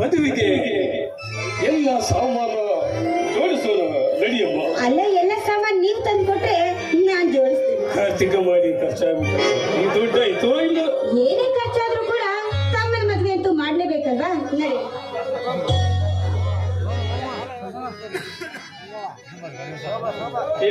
ಮದುವೆಗೆ ಎಲ್ಲ ಸಾಮಾನ ಜೋಡಿಸೋಣ ನಡಿಯಮ್ಮ. ಅಲ್ಲ ಎಲ್ಲ ಸಾಮಾನು ನೀವ್ ತಂದು ಕೊಟ್ರೆ ನಾನು ಜೋಡಿಸ್ತೀನಿ. ಕಾರ್ತಿಕ ಮಾಡಿ ಖರ್ಚಾಗುತ್ತೆ ಈ ದುಡ್ಡು ಇಲ್ಲ? ಏನೇ ಖರ್ಚಾದ್ರೂ ಕೂಡ ಸಾಮಾನ್ಯ ಮದುವೆ ಅಂತೂ ಮಾಡ್ಲೇಬೇಕಲ್ವಾ? ನಡಿ. ಈ